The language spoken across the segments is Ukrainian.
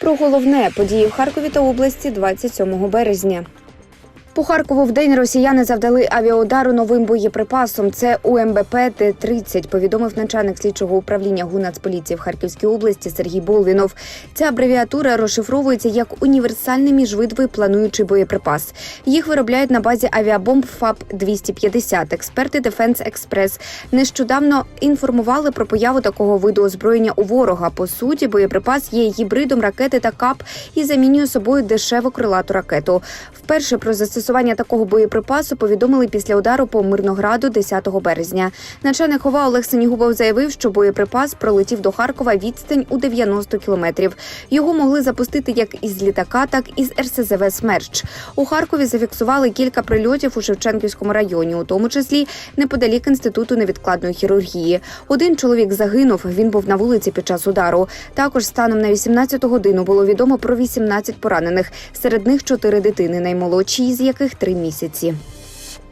Про головне події в Харкові та області 27 березня. По Харкову в день росіяни завдали авіаудару новим боєприпасом. Це УМБП Т-30, повідомив начальник слідчого управління ГУНАЦполіції в Харківській області Сергій Болвінов. Ця абревіатура розшифровується як універсальний міжвидовий плануючий боєприпас. Їх виробляють на базі авіабомб ФАП 250 Експерти Дефенс Експрес нещодавно інформували про появу такого виду озброєння у ворога. По суті, боєприпас є гібридом ракети та кап і замінює собою дешеву крилату ракету. Вперше про застосування такого боєприпасу повідомили після удару по Мирнограду 10 березня. Начальник ХОВА Олег Сенігубов заявив, що боєприпас пролетів до Харкова відстань у 90 кілометрів. Його могли запустити як із літака, так і з РСЗВ «Смерч». У Харкові зафіксували кілька прильотів у Шевченківському районі, у тому числі неподалік інституту невідкладної хірургії. Один чоловік загинув. Він був на вулиці під час удару. Також станом на 18 годину було відомо про 18 поранених. Серед них чотири дитини, наймолодші з яких три місяці.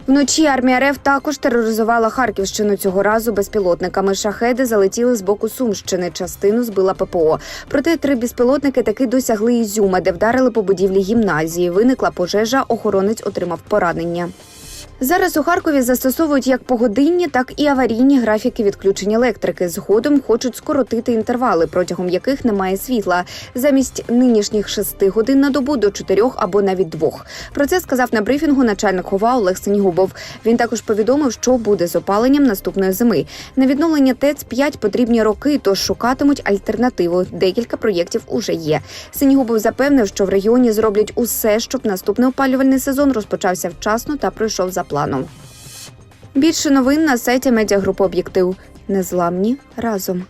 Вночі армія РФ також тероризувала Харківщину цього разу безпілотниками. Шахеди залетіли з боку Сумщини. Частину збила ППО. Проте три безпілотники таки досягли Ізюма, де вдарили по будівлі гімназії. Виникла пожежа. Охоронець отримав поранення. Зараз у Харкові застосовують як погодинні, так і аварійні графіки відключення електрики. Згодом хочуть скоротити інтервали, протягом яких немає світла, замість нинішніх шести годин на добу до чотирьох або навіть двох. Про це сказав на брифінгу начальник ХОВА Олег Сенігубов. Він також повідомив, що буде з опаленням наступної зими. На відновлення ТЕЦ 5 потрібні роки, тож шукатимуть альтернативу. Декілька проєктів уже є. Сенігубов запевнив, що в регіоні зроблять усе, щоб наступний опалювальний сезон розпочався вчасно та пройшов за планом. Більше новин на сайті медіагрупи Об'єктив. Незламні разом.